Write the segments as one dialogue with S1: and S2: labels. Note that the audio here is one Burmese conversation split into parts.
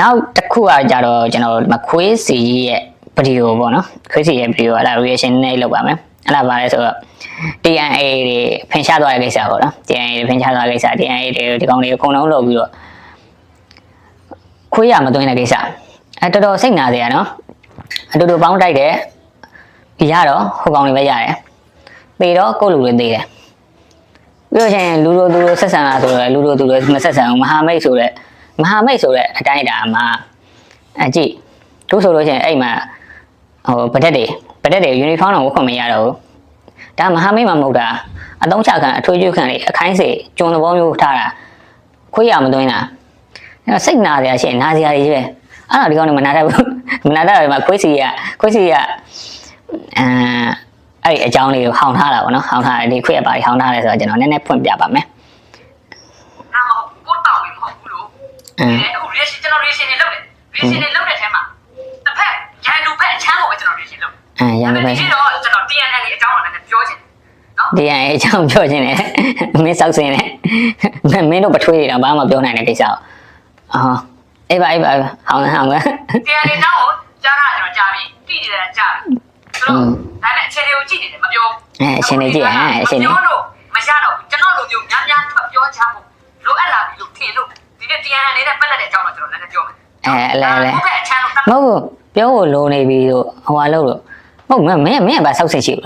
S1: နောက်တစ်ခုကကြတော့ကျွန်တော်မခွေးစီရဲ့ဗီဒီယိုပေါ့နော်ခွေးစီရဲ့ဗီဒီယိုအဲ့ဒါ reaction နဲ့လုပ်ပါမယ်အဲ့ဒါပါလဲဆိုတော့ TNA တွေဖင်ရှားသွားတဲ့ကိစ္စပေါ့နော် TNA တွေဖင်ရှားသွားတဲ့ကိစ္စ TNA တွေဒီကောင်တွေအကုန်လုံးလုပ်ပြီးတော့ခွေးရမသွင်းတဲ့ကိစ္စအဲတော်တော်စိတ်နာစရာနော်အတူတူပေါင်းတိုက်တယ်ဒီရတော့ဟိုကောင်တွေပဲရတယ်သေတော့ကိုယ့်လူတွေသေတယ်ပြီးတော့ချင်းလူတို့သူတို့ဆက်ဆံလာဆိုတော့လူတို့သူတို့မဆက်ဆံဘူးမဟာမိတ်ဆိုတဲ့ မဟာမိတ်ဆိုတဲ့အတိုင်းအတာမှာအကြည့်တို့ဆိုလို့ချင်းအဲ့မှာဟိုဗတက်တွေဗတက်တွေယူနီဖောင်းတော့ဝတ်ခွင့်မရတော့ဘူးဒါမဟာမိတ်မှာမဟုတ်တာအတုံးချခံအထွေးကျွခံတွေအခိုင်းစေကျွန်းသဘောမျိုးထားတာခွေးရမသွင်းတာအဲ့တော့စိတ်နာစရာရှိရင်နာစရာတွေကြီးပဲအဲ့တော့ဒီကောင်တွေမနာတတ်ဘူးမနာတတ်တယ်မှာခွေးစီကခွေးစီကအဲအဲ့ဒီအကြောင်းလေးကိုဟောင်းထားတာပေါ့နော်ဟောင်းထားတယ်ဒီခွေးရပါဟောင်းထားတယ်ဆိုတော့ကျွန်တော်နည်းနည်းဖွင့်ပြပါမယ် အ
S2: ခု reaction ကျွန်တော် reaction တွေလုပ်တယ် reaction တွေလုပ်တဲ့ထဲမှာတစ်ဖက်ရန်လူဖက်အချမ်းကိုပဲကျွန်တော် reaction လုပ်
S1: အဲရန်လူ
S2: ဖက်ဒီတော့ကျွန်တော် TNN လေးအကြောင်းအရာနဲ့ပြောချင်
S1: ဒီအအကြောင်းပြောခြင်းနဲ့မင်းစောက်စင်းနဲ့မင်းတို့ပထွေးနေတာဘာမှပြောနိုင်တဲ့ကိစ္စအောင်အော်အေးပါအေးပါဟောင်းဟောင်း
S2: ကတရားနေတော့ကြားတာကျွန်တော်ကြားပြီးတိနေတယ်ကြားပြီးဆိုတော့ဒါနဲ့အခြေအနေကိုကြည့်နေတယ်မပြော
S1: အဲအခြေအနေကြည့်ဟဲ့အခြေအနေမ
S2: ပြောလို့မရတော့ကျွန်တော်လိုမျိုးများများထွက်ပြောချဖို့လိုအပ်လာပြီလို့ထင်လို့ ဒီနေ့ TNL လေးနဲ့ပတ်သက်တဲ့အကြောင်းတော့ကျွန်တော်လည်းပြောမယ်
S1: အဲအလဲလဲ
S2: ဟုတ်ကဲ့အချမ်းလို့
S1: မဟုတ်ဘူးပြောဖို့လိုနေပြီလို့ဟိုဟာလို့လို့ဟုတ်မင်းမင်းမင်းကဘာဆောက်စိတ်ရှိဘူး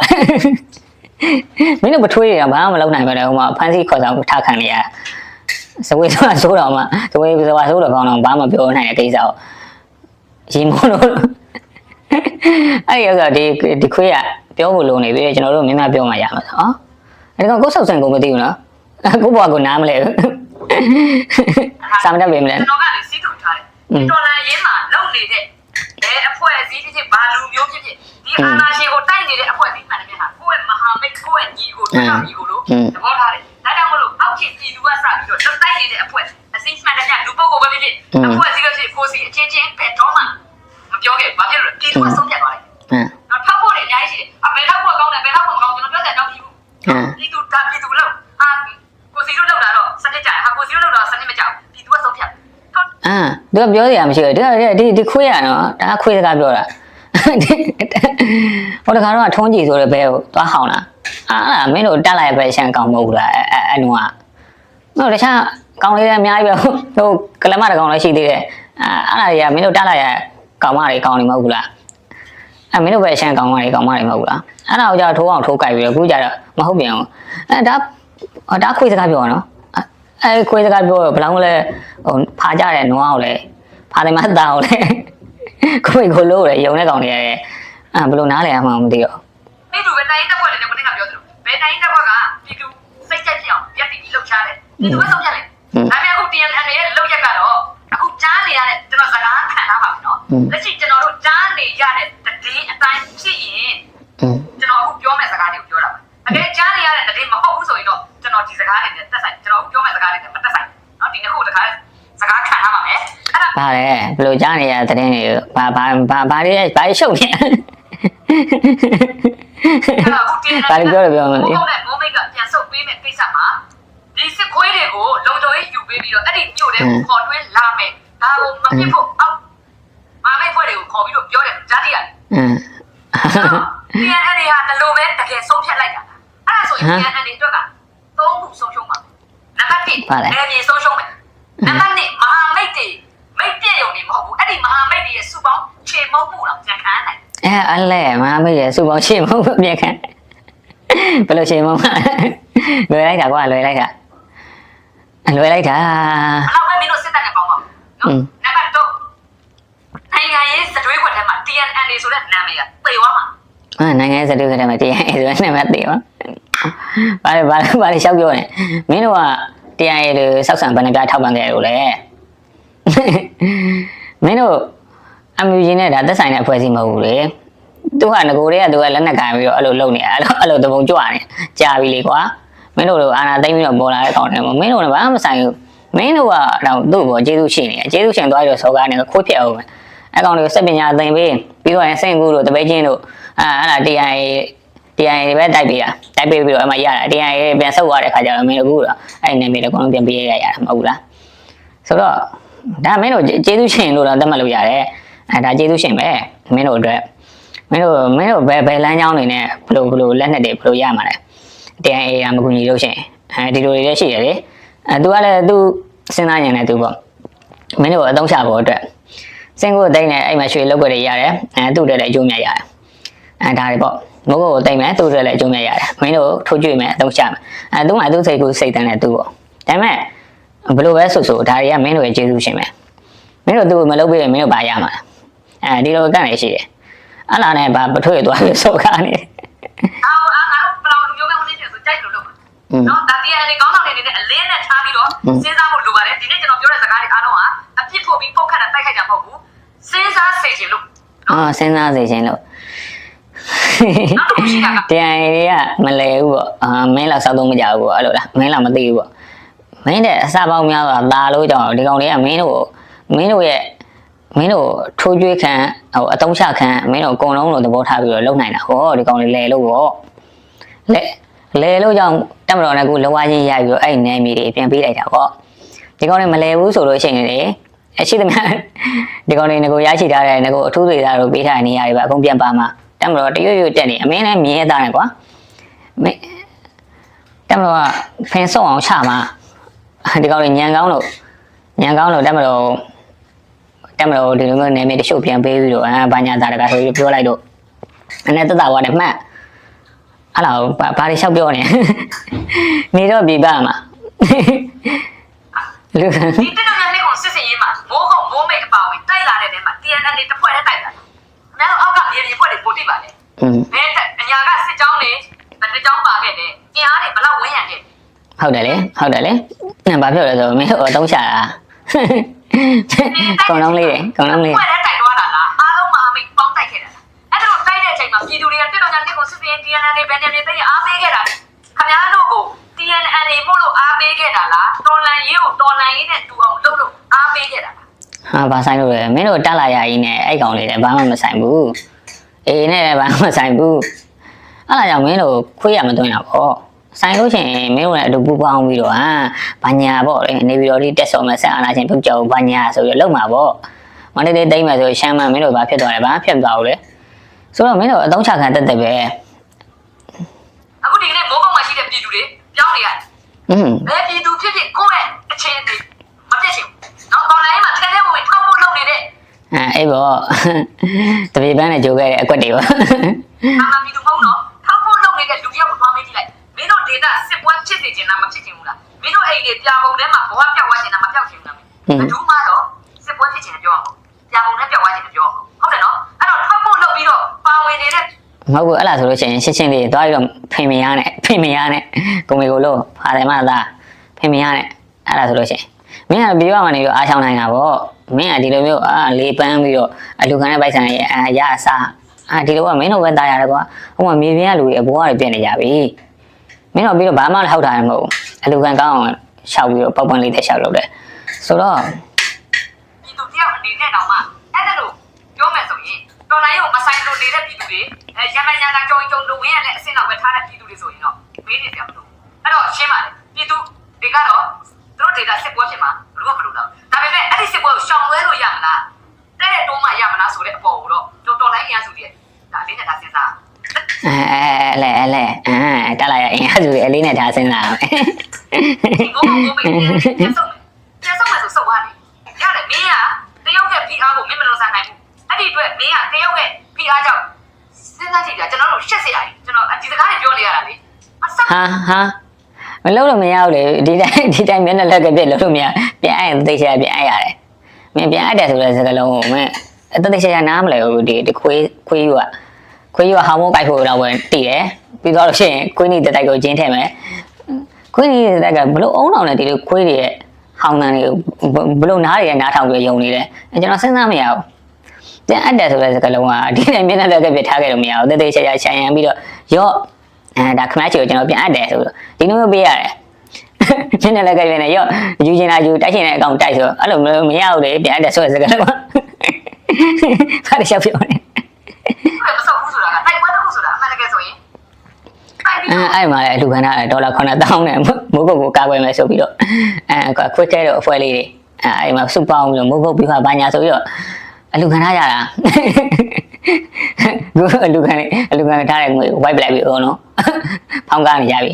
S1: မင်းတို့ပထွေးတွေကဘာမှမလုပ်နိုင်ပါနဲ့ဟိုမှာဖန်စီခေါ်ဆောင်ထားခံနေရစဝေးဆိုတာဆိုတော့မှစဝေးဆိုတာဆိုတော့ကောင်းတော့ဘာမှပြောနိုင်တဲ့ကိစ္စကိုရီမို့လို့အဲ့ဒီကဒီဒီခွေးကပြောဖို့လိုနေပြီကျွန်တော်တို့မင်းမပြောမှရမှာဟောအဲ့ဒါကကိုယ်ဆောက်ဆိုင်ကိုမသိဘူးနော်ကိုဘွားကိုနားမလဲဘူး စာမတတ်ပေမလဲ
S2: ကျွန်တော်ကလည်းစီးထုံထားတယ်ဒီဒေါ်လာရင်းမှာလုံနေတဲ့ဘယ်အဖွဲ့အစည်းဖြစ်ဖြစ်ဘာလူမျိုးဖြစ်ဖြစ်ဒီအာဏာရှင်ကိုတိုက်နေတဲ့အဖွဲ့အစည်းမှန်တယ်များကိုယ့်ရဲ့မဟာမိတ်ကိုယ့်ရဲ့ညီကိုတို့ညီကိုလို့သဘောထားတယ်ဒါကြောင့်မလို့အောက်ခြေပြည်သူကစပြီးတော့တိုက်နေတဲ့အဖွဲ့အစည်းမှန်တယ်များလူပုဂ္ဂိုလ်ပဲဖြစ်ဖြစ်အဖွဲ့အစည်းပဲဖြစ်ကိုစီအချင်းချင်းပဲတော့မှမပြောခဲ့ဘာဖြစ်လို့ပြည်သူကဆုံးဖြတ်သွားတယ်
S1: ဟမ်
S2: တော့ထောက်ဖို့လည်းအများကြီးရှိတယ်အဘယ်ထောက်ဖို့ကောင်းတယ်ဘယ်ထောက်ဖို့မကောင်းကျွန်တော်ပြောတဲ့တော့ပြည်ဘူးပြည်သူကပြည်သူလို့ဟာကိုစီတို့လောက်တာတော့စနစ်ကြဟာကိုစီ တို့လောက်တာစနစ်မကြောက်ပြည်သူကဆုံးဖြတ်
S1: အာသူကပြောစရာမရှိဘူးဒီကဒီဒီခွေးရနော်ဒါခွေးစကားပြောတာဟိုတခါတော့ထုံးကြည့်ဆိုတဲ့ဘဲကိုသွားဟောင်းတာအာအဲ့ဒါမင်းတို့တက်လိုက်ပဲရှန်ကောင်းမဟုတ်ဘူးလားအဲအဲ့လုံးကတော့တခြားကောင်းလေးတွေအများကြီးပဲဟိုကလမတကောင်လည်းရှိသေးတယ်အာအဲ့ဒါတွေကမင်းတို့တက်လိုက်ရကောင်းမတွေကောင်းနေမဟုတ်ဘူးလားအဲမင်းတို့ပဲရှန်ကောင်းမတွေကောင်းမတွေမဟုတ်ဘူးလားအဲ့ဒါကိုကြောက်ထိုးအောင်ထိုးကြိုက်ပြီးတော့အခုကြတော့မဟုတ်ပြန်ဘူးအဲဒါဒါခွေးစကားပြောနော် အဲခွေးစကားပြောတော့ဘယ်လောက်လဲဟိုဖာကြတယ်နွားကိုလဲဖာတယ်မသားကိုလဲကိုယ်ကိုလို့လဲယုံတဲ့ကောင်တွေရဲအဲဘယ်လိုနားလဲအမှမသိတော့
S2: ပြည်သူပဲတိုင်းတက်ဖွဲ့တယ်လည်းမနေ့ကပြောသလိုဘယ်တိုင်းတက်ဖွဲ့ကပြည်သူစိတ်ကြက်ပြအောင်ရက်တည်ပြီးလှုပ်ရှားတယ်ပြည်သူပဲဆုံးဖြတ်တယ်ဒါပေမဲ့အခု TNN ရဲ့လှုပ်ရက်ကတော့အခုကြားနေရတဲ့ကျွန်တော်စကားခံထားပါပြီနော်လက်ရှိကျွန်တော်တို့ကြားနေရတဲ့တည်င်းအတိုင်းဖြစ်ရင်
S1: อืม
S2: ကျွန်တော်အခုပြောမယ့်စကားတွေကိုပြောတာပါအကယ်ကြားနေရတဲ့တည်င်းမဟုတ်ဘူးဆိုရင်တော့ကျွန်တော်ဒီစကားတွေနဲ့တက်ဆိုင်ကျွန်တော်ပြောမယ့်စကားတွေနဲ့မတက်ဆိုင်နော်ဒီနှစ်ခုတခါစကားခံထားပါမယ် အဲ့ဒါ
S1: ဗါလေဘယ်လိုကြားနေရတဲ့တင်းတွေဘာဘာဘာဘာတွေဘာရှုပ်နေ
S2: အခုတင်
S1: ဘာတွေပြောတယ်ပြောမလဲ
S2: ဘုံနဲ့မိုးမိတ်ကပြန်ဆုပ်ပေးမယ့်ကိစ္စမှာဒီစစ်ခွေးတွေကိုလုံခြုံရေးယူပေးပြီးတော့အဲ့ဒီမြို့တွေကိုခေါ်တွင်းလာမယ်ဒါကိုမဖြစ်ဖို့အောက်မာမိတ်ဖွဲ့တွေကိုခေါ်ပြီးတော့ပြောတယ်ကြားတိရတယ်
S1: อืม
S2: TNN တွေဟာတလို့ပဲတကယ်ဆုံးဖြတ်လိုက်တာအဲ့ဒါဆိုရင် TNN တွေအတွက်ကသုံးခုဆုံးရှုံးပါနံပါတ်1နယ်မြေဆုံးရှုံးမယ်နံပါတ်2မဟာမိတ်တွေ မိတ်ပြည့်ရုံတွေမဟုတ်ဘူးအဲ့ဒီမဟာမိတ်တွေရဲ့စုပေါင်းခြေမုံမှုတော့ကြံခံနိုင်
S1: အဲအလဲမမေးရစူပေါင်းရှင်းမဟုတ်ဘူးအပြက်ခံဘယ်လိုရှင်းမမလွယ်လိုက်တာကွာလွယ်လိုက်တာလွယ်လိုက်တာ
S2: ဘယ်တော့မှမင်းတို့စစ်တပ်နဲ့ပေါင်းပါဘူးနော်နံပါတ်2နိုင်ငံရေးစတွေးခွက်ထဲမှာ TNN တွေဆိုတဲ့နာမည်ကပေသွားမှာ
S1: အာနိုင်ငံစတူကတည်းကတရားရေးဆိုနေမှသိပါဘာလဲဘာလဲဘာလဲရှောက်ပြောနေမင်းတို့ကတရားရေးလို့စောက်ဆံဘယ်နှပြထောက်ပံ့ခဲ့လို့လဲ မင်းတို့အမြူကြီးနဲ့ဒါသက်ဆိုင်တဲ့အဖွဲ့အစည်းမဟုတ်ဘူးလေသူကငကိုတွေကသူကလက်နက်ကင်ပြီးတော့အဲ့လိုလုပ်နေတာအဲ့လိုအဲ့လိုတပုံကြွနေကြာပြီလေကွာမင်းတို့လိုအာနာသိမ့်ပြီးတော့ပေါ်လာတဲ့ကောင်တွေမင်းတို့လည်းဘာမှမဆိုင်ဘူးမင်းတို့ကတော့သူ့ဘောကျေးဇူးရှိနေတယ်ကျေးဇူးရှင်သွားပြီးတော့စောကားနေခိုးပြအောင်မယ်အဲ့ကောင်တွေကိုစက်ပညာသင်ပေးပြီးတော့ရင်စိတ်ကူးတို့တပိတ်ချင်းတို့အာအဲ့ဒါတရားရေးတရားရေးပဲတိုက်ပေးတာတိုက်ပေးပြီးတော့အမှရတာတရားရေးပြန်ဆုတ်သွားတဲ့ခါကျတော့မင်းတို့ကအဲ့နေမိတယ်အကုန်လုံးပြန်ပေးရရတာမဟုတ်ဘူးလားဆိုတော့ ဒါမင်းတို့ကျေးဇူးရှင်လို့တော့သတ်မှတ်လို့ရတယ်အဲဒါကျေးဇူးရှင်ပဲမင်းတို့အတွက်မင်းတို့မင်းတို့ဘယ်ဘယ်လမ်းကြောင်းတွေနဲ့ဘလို့ဘလို့လက်နဲ့တွေဘလို့ရမှာလဲတရားအေးရမကူညီလို့ရှင်အဲဒီလိုတွေလည်းရှိတယ်လေအဲ तू ကလည်း तू စဉ်းစားနေတယ် तू ပေါ့မင်းတို့အသုံးချဖို့အတွက်စင်ကိုတိတ်နေအဲ့မှာရွှေလောက်ွက်တွေရတယ်အဲသူ့အတွက်လည်းအကျိုးမြတ်ရတယ်အဲဒါတွေပေါ့မဟုတ်ကိုတိတ်မယ်သူ့အတွက်လည်းအကျိုးမြတ်ရတယ်မင်းတို့ထိုးကြွေမယ်အသုံးချမယ်အဲသူ့မှာသူ့စိတ်ကိုစိတ်တန်းတဲ့သူပေါ့ဒါပေမဲ့ ဘလို့ပဲဆိုဆိုဒါတွေကမင်းတို့ရဲ့ကျေးဇူးရှင်ပဲမင်းတို့သူ့ကိုမလုပ်ပေးရင်မင်းတို့ဘာရမှာလဲအဲဒီလိုကန့်နေရှိတယ်အဲ့လာနဲ့ဘာပထွေးသွားပြီးစောကားနေတယ်
S2: အားအားငါတို့ပလောင်လူမျိုးပဲဝင်နေတယ်ဆိုကြိုက်လို့လုပ်ပါ
S1: อืม
S2: နော်ဒါတရားတွေကောင်းဆောင်တွေနေနဲ့အလင်းနဲ့ထားပြီးတော့စဉ်းစားဖို့လိုပါတယ်ဒီနေ့ကျွန်တော်ပြောတဲ့စကားတွေအားလုံးဟာအပြစ်ဖို့ပြီးပုတ်ခတ်တာတိုက်ခိုက်တာမဟုတ်ဘူးစဉ်းစားစေချင်လို့
S1: အော်စဉ်းစားစေခြင်းလို့
S2: နောက်တစ်ခုရှိတာက
S1: တရားရည်တွေကမလဲဘူးပေါ့အာမင်းလောက်စောက်တော့မကြဘူးပေါ့အဲ့လိုလားမင်းလောက်မသိဘူးပေါ့ မင်းတဲ့အစပေါင်းများစွာตาလို့ကြောင့်ဒီကောင်တွေကမင်းတို့ကိုမင်းတို့ရဲ့မင်းတို့ထိုးကြွေးခံဟိုအတုံးချခံမင်းတို့အကုန်လုံးလို့သဘောထားပြီးတော့လုံနိုင်တာဟောဒီကောင်တွေလဲလို့ပေါ့လဲလဲလို့ကြောင့်တက်မတော်နဲ့ကူလောဝကြီးရပြီးတော့အဲ့ဒီနယ်မြေတွေပြန်ပေးလိုက်တာပေါ့ဒီကောင်တွေမလဲဘူးဆိုလို့ရှိရင်လေအရှိသမျှဒီကောင်တွေငကိုရရှိထားတဲ့ငကိုအထူးတွေသားတို့ပေးထားတဲ့နေရာတွေပါအကုန်ပြန်ပါမှာတက်မတော်တရွရွတက်နေအမင်းလည်းမြင်ရတာနဲ့ကွာမင်းတက်မတော်ကဖင်ဆုံးအောင်ချမှာ ဒီကောင်တွေညံကောင်းလို့ညံကောင်းလို့တက်မတော်တက်မတော်ဒီလိုမျိုးနေမြေတချို့ပြန်ပေးပြီးတော့အာဘာညာသားတကဆိုပြီးပြောလိုက်တော့အနေတက်တာဝါနဲ့မှတ်အဲ့လောက်ဘာဘာတွေလျှောက်ပြောနေနေတော့ပြပါမှာလူက
S2: ဒီတက်တော်များလေးကိုစစ်စင်ရေးမှာမိုးကုတ်မိုးမိတ်အပါဝင်တိုက်လာတဲ့နေမှာ TNL တွေတစ်ဖွဲ့နဲ့တိုက်တာခင်ဗျားတို့အောက်ကမြေပြင်ဖွဲ့တွေပို့တိပါလေ
S1: อืม
S2: ဘယ်အညာကစစ်ကြောင်းတွေတစ်ကြောင်းပါခဲ့တယ်အင်အားတွေဘလောက်ဝန်းရံခဲ့
S1: ဟုတ်တယ်လေဟုတ်တယ်လေ နင်ဘာပြောလဲဆိုမင်းတို့အတုံးချတာကောင်းလုံးလေးတယ်ကောင်းလုံးလေး
S2: ဖွဲ့နဲ့တိုက်သွားတာလားအားလုံးမဟာမိတ်ပေါင်းတိုက်ခဲ့တာလားအဲ့ဒါတော့တိုက်တဲ့အချိန်မှာပြည်သူတွေကတက်တော်များလေးကိုစစ်စင် TNL တွေဘယ်နေနေသိအားပေးခဲ့တာလဲခင်ဗျားတို့ကို TNL တွေမို့လို့အားပေးခဲ့တာလားတော်လန်ရေးကိုတော်လန်ရေးနဲ့တူအောင်လုပ်လို့အားပေးခဲ့တာလား
S1: ဟာဘာဆိုင်လို့လဲမင်းတို့တက်လာရကြီးနဲ့အဲ့ကောင်လေးလည်းဘာမှမဆိုင်ဘူးအေးနဲ့လည်းဘာမှမဆိုင်ဘူးအဲ့ဒါကြောင့်မင်းတို့ခွေးရမသွင်းတာပေါ့ ဆိုင်လို့ရှိရင်မင်းတို့လည်းအတူပူပေါင်းပြီးတော့ဟာဘာညာပေါ့လေနေပြီးတော့ဒီတက်ဆော်မဲ့ဆက်အာနာချင်းပြုတ်ကြောဘာညာဆိုပြီးတော့လုံမှာပေါ့မန္တလေးတိမ့်မယ်ဆိုရှမ်းမမင်းတို့ဘာဖြစ်သွားလဲဘာဖြစ်သွားဘူးလေဆိုတော့မင်းတို့အတုံးချခံတက်တက်ပဲ
S2: အခုဒီကနေ့မိုးကုတ်မှာရှိတဲ့ပြည်သူတွေပြောင်းနေရတယ်
S1: อืม
S2: ဘယ်ပြည်သူဖြစ်ဖြစ်ကိုယ့်ရဲ့အခြေအနေမပြတ်ချင်ဘူးနော်တော်လိုင်းမှာထဲထဲဝင်ဝင်ထောက်ဖို့လုပ်နေတဲ့
S1: အဲအဲ့ပေါ့တပည့်ပန်းနဲ့ကြိုခဲ့တဲ့အကွက်တွေပေါ့
S2: အာမပြည်သူမဟုတ်တော့ထောက်ဖို့လုပ်နေတဲ့လူတယောက်ကိုသွားမေးကြည့်လိုက်မင်းတို့ ဒေတာစစ်ပွဲဖြစ်နေချင်တာမဖြစ်ချင်ဘူးလားမင်းတို့အိမ်တွေပြာပုံထဲမှာဘဝပြောက်သွားချင်တာမပြောက်ချင်ဘူးလားဘယ်သူမှတော့စစ်ပွဲဖြစ်ချင်တယ်ပြောအောင်ပြာပုံထဲပြောက်သွားချင်တယ်ပြောအောင်ဟုတ်တယ်နော်အဲ့တော့ထောက်ဖို့လုပ်ပြီးတော့ပါဝင်နေတဲ့
S1: မဟုတ်ဘူးအဲ့လားဆိုလို့ရှိရင်ရှင်းရှင်းလေးသွားပြီးတော့ဖိမရနဲ့ဖိမရနဲ့ကိုမေကိုလို့ဖာတယ်မလားဖိမရနဲ့အဲ့လားဆိုလို့ရှိရင်မင်းကပြေးရမှနေပြီးအားချောင်းနိုင်တာပေါ့မင်းကဒီလိုမျိုးအာလေးပန်းပြီးတော့အလူခံတဲ့ပိုက်ဆံရဲ့အာရအစားအာဒီလိုကမင်းတို့ပဲတားရတယ်ကွာဟိုမှာမြေပြင်ကလူတွေအဘောကတွေပြည့်နေကြပြီ မင်းတို့ပြီးတော့ဘာမှလည်းဟောက်တာလည်းမဟုတ်ဘူးအလူခံကောင်းအောင်ရှောက်ပြီးတော့ပောက်ပန်းလေးတက်ရှောက်လုပ်တယ်ဆိုတော့
S2: ပြည်သူတယောက်အနေနဲ့တောင်မှအဲ့ဒါလို့ပြောမယ်ဆိုရင်တော်လိုင်းကိုမဆိုင်လို့နေတဲ့ပြည်သူတွေအဲရမန်ရန်တာကြုံကြုံလို့ဝင်ရတဲ့အဆင့်လောက်ပဲထားတဲ့ပြည်သူတွေဆိုရင်တော့မေးနေကြမလို့အဲ့တော့ရှင်းပါတယ်ပြည်သူတွေကတော့သူတို့ဒေတာစစ်ပွဲဖြစ်မှာဘလို့မလို့တော့ဒါပေမဲ့အဲ့ဒီစစ်ပွဲကိုရှောင်လွဲလို့ရမလားတဲ့တဲ့တုံးမှရမလားဆိုတဲ့အပေါ်ကိုတော့တော်တော်လိုင်းအင်အားစုတွေဒါလေးနဲ့ဒါစဉ်းစား
S1: အဲအဲလဲအဲလဲအဲတက်လာရအင်အားစုတွေအလေးနဲ့ဒါစဉ်းစားမယ်
S2: ဒီကိုကိုကိုမေးပြန်ဆုံးပြန်ဆုံးမယ်ဆိုစုံသွားတယ်ရတယ်မင်းကတရုတ်ရဲ့ PR ကိုမင်းမလို့စားနိုင်ဘူးအဲ့ဒီအတွက်မင်းကတရုတ်ရဲ့ PR ကြောင့်စဉ်းစားကြည့်ကြကျွန်တော်တို့ရှက်စရာကြီးကျွန်တော်ဒီစကားတွေပြောနေရတာလေအဆက်
S1: ဟာဟာမလုပ်လို့မရဘူးလေဒီတိုင်းဒီတိုင်းမျက်နှာလက်ကပြက်လို့လို့မရပြန်အဲ့သိချာပြန်အဲ့ရတယ်မင်းပြန်အဲ့တယ်ဆိုတဲ့စကားလုံးကိုမင်းအသိချာနားမလဲဘူးဒီဒီခွေးခွေးယူက ခွေးယူကဟာမိုးကြိုက်ဖို့တော့ဝင်တည်တယ်ပြီးတော့လို့ရှိရင်ခွေးနီတက်တိုက်ကိုကျင်းထည့်မယ်ခွေးနီတက်တိုက်ကဘလို့အုံးတော်နဲ့ဒီလိုခွေးတွေရဲ့ဟောင်းတန်းတွေကိုဘလို့နားတွေရဲ့နားထောင်ပြီးယုံနေတယ်ကျွန်တော်စဉ်းစားမရဘူးပြန်အပ်တယ်ဆိုတဲ့စကားလုံးကဒီတိုင်းမျက်နှာလက်ကပြက်ထားခဲ့လို့မရဘူးတသိချာချာခြံရံပြီးတော့ရော့အဲဒါခမချီကိုကျွန်တော်ပြန်အပ်တယ်ဆိုတော့ဒီလိုမျိုးပေးရတယ်ရှင်းတယ်လည်းကြည့်နေရောယူချင်တာယူတိုက်ချင်တဲ့အကောင်တိုက်ဆိုအဲ့လိုမျိုးမရဘူးလေပြန်အပ်တယ်ဆိုတဲ့စကားတော့ဖားရရှောက်ပြောနေ
S2: မဆောက်ဘူးဆိုတာကတိုက်ပွဲတစ်ခုဆိုတာအမှန်တကယ်ဆိုရင်တိုက်ပြီး
S1: အဲအဲ့မှာလည်းအလူခန္ဓာဒေါ်လာ9000နဲ့မိုးကုတ်ကိုကာကွယ်မယ်ဆိုပြီးတော့အဲခွတ်တဲ့တော့အဖွဲလေးတွေအဲအဲ့မှာစုပေါင်းပြီးတော့မိုးကုတ်ပြီးတော့ဘာညာဆိုပြီးတော့အလူခံထားကြတာကိုအလူခံအလူခံထားတဲ့ငွေကို white black ပြီးအောင်နော်ဖောင်းကားနေကြပြီ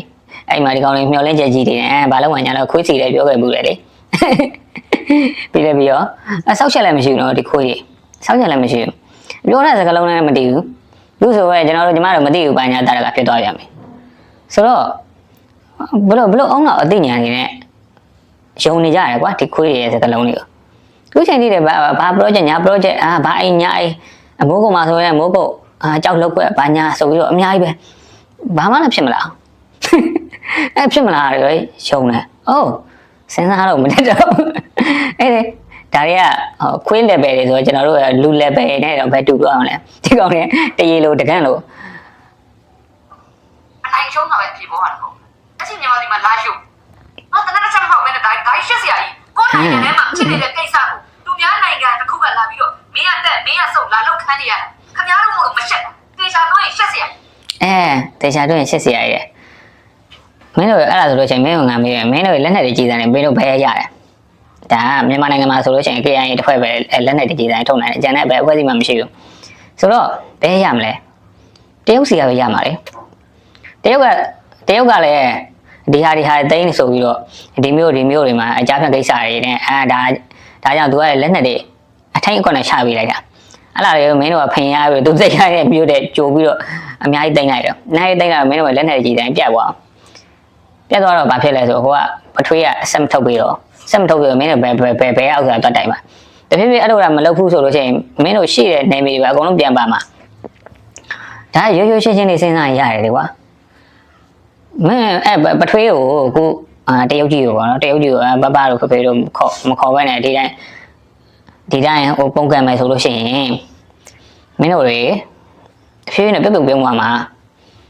S1: အဲ့မှာဒီကောင်လေးမျောလင်းချက်ကြီးတွေနဲ့ဘာလို့မှညာတော့ခွေးစီတယ်ပြောခဲ့မှုလေလေပြီးလည်းပြီးတော့အဆောက်ချက်လည်းမရှိဘူးနော်ဒီခွေးကြီးဆောက်ချက်လည်းမရှိဘူးပြောတဲ့စကားလုံးလည်းမတည်ဘူးလူဆိုရဲကျွန်တော်တို့ညီမတို့မသိဘူးဘာညာတာကဖြစ်သွားပြန်ပြီ ဆိုတော့ဘလို့ဘလို့အောင်တော့အသိဉာဏ်နေနဲ့ယုံနေကြရတယ်ကွာဒီခွေးတွေရဲ့စကားလုံးတွေကိုခုချိန်ထိတယ်ဘာဘာ project ညာ project အာဘာအိမ်ညာအိမ်အမိုးကုံမှာဆိုရင်မိုးကုံအာကြောက်လောက်ွက်ဘာညာဆိုပြီးတော့အများကြီးပဲဘာမှလည်းဖြစ်မလားအဲ့ဖြစ်မလားလေရှုံတယ်အိုးစဉ်းစားတော့မတက်တော့ဘူးအဲ့ဒီဒါတွေကဟိုခွေး level တွေဆိုတော့ကျွန်တော်တို့ကလူ level နဲ့တော့ဘယ်တူပြောအောင်လဲဒီကောင်တွေတရေလိုတကန့်လို
S2: အ နိုင်ရှုံးတာပဲပြေပေါ်တာပေါ့အချင်းညီမဒီမှာလာရှုံဟာတနက်တစ်ချက်မဟုတ်ဘဲနဲ့ဒါဒါရှစ်စရာကြီးကိုယ်နိုင်ငံထဲမှာဖြစ်နေတဲ့ကိစ္စကိုသူများနိုင်ငံတစ်ခုကလာပြီးတော့မင်းကတက်မင်းကဆုတ်လာလောက်ခန်းနေရတာခင်ဗျားတို့မို့လို့မရှက်ဘူးတေချာတော့ရင်ရှက်စရာ
S1: အဲတေချာတွင်ရှစ်စီရရဲ့မင်းတို့အဲ့ဒါဆိုလို့ရှိရင်မင်းကငါမေးတယ်မင်းတို့လက်နဲ့တွေကြည်စမ်းနေမင်းတို့ဘယ်ရတယ်ဒါကမြန်မာနိုင်ငံမှာဆိုလို့ရှိရင် KIA တစ်ဖွဲ့ပဲလက်နဲ့တွေကြည်စမ်းထုတ်နိုင်တယ်ကျန်တဲ့ဘယ်အဖွဲ့အစည်းမှမရှိဘူးဆိုတော့ဘယ်ရမလဲတရုတ်စီကပဲရမှာလေတရုတ်က တရုတ်ကလည်းဒီဟာဒီဟာတိန်းဆိုပြီးတော့ဒီမျိုးဒီမျိုးတွေမှာအကြမ်းဖက်ကိစ္စတွေနဲ့အာဒါဒါကြောင့်သူကလက်နဲ့တွေအထိုင်အကွက်နဲ့ချပေးလိုက်တာအဲ့လာလေမင်းတို့ကဖင်ရပြီးသူစိတ်ရတဲ့မျိုးတဲ့ကြိုပြီးတော့အများကြီးတိမ့်လိုက်တော့အများကြီးတိမ့်လာတော့မင်းတို့ကလက်နဲ့ကြီးတိုင်းပြတ်သွားအောင်ပြတ်သွားတော့ဘာဖြစ်လဲဆိုဟိုကပထွေးကဆက်မထုတ်ပြီးတော့ဆက်မထုတ်ပြီးတော့မင်းတို့ဘယ်ဘယ်ဘယ်ဘယ်အောက်ကတွတ်တိုင်ပါတဖြည်းဖြည်းအဲ့လိုကမလုပ်ဘူးဆိုလို့ရှိရင်မင်းတို့ရှိတဲ့နေမီတွေပဲအကုန်လုံးပြန်ပါမှာဒါရိုးရိုးရှင်းရှင်းလေးစဉ်းစားရင်ရတယ်လေကွာ မင်းအဲ့ပထွေးကိုအခုအာတရုတ်ကြီးကိုပေါ့နော်တရုတ်ကြီးကိုဘဘတို့ဖဖေတို့ခေါ်မခေါ်ဘဲနဲ့ဒီတိုင်းဒီတိုင်းဟိုပုံကံမယ်ဆိုလို့ရှိရင်မင်းတို့တွေဖြည်းဖြည်းနဲ့ပြုတ်ပြုတ်ပြုံးသွားမှာ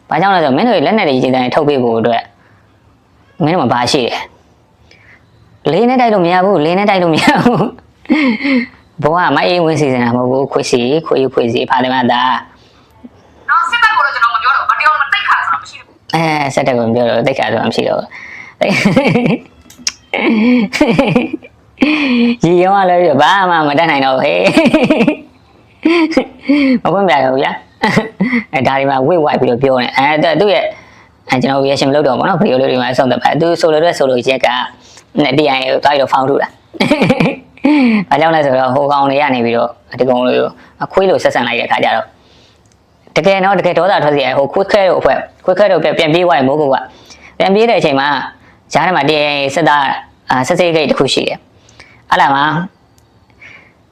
S1: ဘာကြောင့်လဲဆိုတော့မင်းတို့တွေလက်နဲ့တွေကြီးတိုင်းထုတ်ပေးဖို့အတွက်မင်းတို့မှာဘာရှိတယ်လေးနဲ့တိုက်လို့မရဘူးလေးနဲ့တိုက်လို့မရဘူးဘဝမအေးဝင်စီစင်တာမဟုတ်ဘူးခွေစီခွေယူခွေစီဖာတယ်မသား
S2: နော်စစ်တပ်ကိုတော့ကျွန်တော်မပြောတော့ဘာတရားမတိတ်ခါဆိုတာမရှိဘူး
S1: အဲစက်တက်ကိုပြောတော့တိတ်ခါဆိုတာမရှိတော့ဘူးရီရောလည်းပြဘာမှမတတ်နိုင်တော့ဟေးမပွင့်ပြရဘူးဗျာအဲဒါဒီမှာဝိတ်ဝိုက်ပြီးတော့ပြောနေအဲသူ့ရဲ့အဲကျွန်တော် reaction မလုပ်တော့ဘောနော်ဗီဒီယိုလေးတွေမှာအဆုံးသတ်ပါသူဆိုလိုတဲ့ဆိုလိုချက်ကနဲ့ DI ကိုတွားပြီးတော့ဖောင်းထုတ်တာဘာကြောင့်လဲဆိုတော့ဟိုကောင်တွေကနေပြီးတော့ဒီကောင်လေးကိုအခွေးလိုဆက်ဆံလိုက်တဲ့အခါကျတော့ တကယ်တော့တကယ်ဒေါသထွက်စီရဟိုခွေးခဲတို့အဖွဲ့ခွေးခဲတို့ပြန်ပြေးသွားရင်မိုးကုတ်ကပြန်ပြေးတဲ့အချိန်မှာဂျားထဲမှာတရားစစ်သားအာစစ်စေးဂိတ်တစ်ခုရှိတယ်အဲ့လာမှာ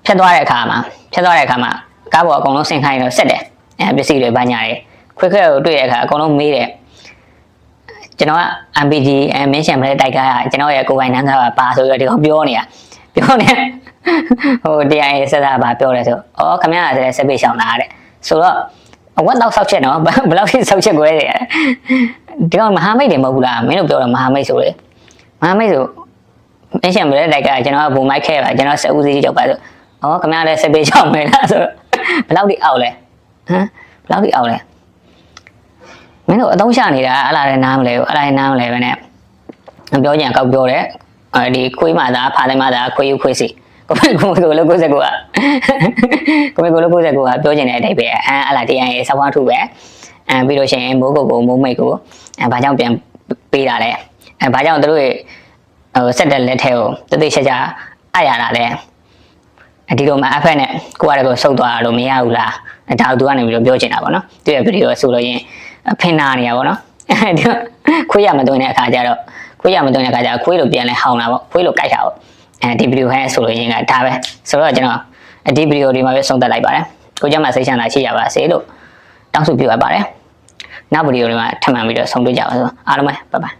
S1: ဖြတ်သွားတဲ့အခါမှာဖြတ်သွားတဲ့အခါမှာကားပေါ်အကုန်လုံးဆင်ခိုင်းတော့ဆက်တယ်အဲပစ္စည်းတွေဘာညာတွေခွေးခဲကိုတွေ့တဲ့အခါအကုန်လုံးမေးတယ်ကျွန်တော်က MPG အဲမင်းရှင်မလဲတိုက်ကားကျွန်တော်ရဲ့ကိုယ်ပိုင်နန်းကားပါဆိုပြီးတော့ဒီကောင်ပြောနေတာပြောနေဟိုတရားရေးဆက်သားပါပြောတယ်ဆိုဩခမရကလည်းဆက်ပေးရှောင်တာတဲ့ဆိုတော့ အဝတ်တော့ဆောက်ချက်နော်ဘယ်လောက်ထိဆောက်ချက်ကွဲတယ်ဒီကောင်မဟာမိတ်တွေမဟုတ်ဘူးလားမင်းတို့ပြောတော့မဟာမိတ်ဆိုလေမဟာမိတ်ဆိုမင်းရှင်မလဲတိုက်ကကျွန်တော်ကဘုံမိုက်ခဲပါကျွန်တော်စက်ဦးစီးကြောက်ပါဆိုဩခင်ဗျားလည်းစက်ပေးချောင်းမယ်လားဆိုဘယ်လောက်ထိအောက်လဲဟမ်ဘယ်လောက်ထိအောက်လဲမင်းတို့အသုံးချနေတာအလားလည်းနားမလဲဘူးအလားလည်းနားမလဲပဲနဲ့ပြောကြံကောက်ပြောတယ်အဲဒီခွေးမှသာဖားတယ်မှသာခွေးယူခွေးစီ ကိုယ်ကိုယ်ကိုလို့ကိုယ်စက်ကိုကကိုယ်ကိုလို့ကိုယ်စက်ကိုကပြောကျင်တဲ့အတိတ်ပဲအဲအလားတရားရေးစပွားထုပဲအဲပြီးလို့ရှိရင်မိုးကုတ်ကိုမိုးမိတ်ကိုအဲဘာကြောင့်ပြန်ပေးတာလဲအဲဘာကြောင့်တို့ရဲ့ဟိုစက်တဲ့လက်ထဲကိုတသိချာချာအပ်ရတာလဲဒီလိုမှအဖက်နဲ့ကိုယ့်အရကိုဆုတ်သွားလို့မရဘူးလားဒါတို့ကနေပြီးတော့ပြောချင်တာပေါ့နော်သူရဲ့ဗီဒီယိုဆိုလို့ရင်ဖင်နာနေရပါတော့အဲဒီခွေးရမသွင်းတဲ့အခါကျတော့ခွေးရမသွင်းတဲ့အခါကျတော့ခွေးလိုပြန်လဲဟောင်းတာပေါ့ခွေးလိုကြိုက်တာပေါ့ အဲဒီဗီဒီယိုဟဲဆိုလို့ရင်ကဒါပဲဆိုတော့ကျွန်တော်ဒီဗီဒီယိုဒီမှာပဲဆုံးသက်လိုက်ပါတယ်ကိုကြမ်းမစိတ်ချမ်းသာရှိရပါစေလို့တောင်းဆိုပြုအပ်ပါတယ်နောက်ဗီဒီယိုတွေမှာထပ်မံပြီးတော့ဆုံတွေ့ကြပါစို့အားလုံးပဲဘိုင်ဘိုင်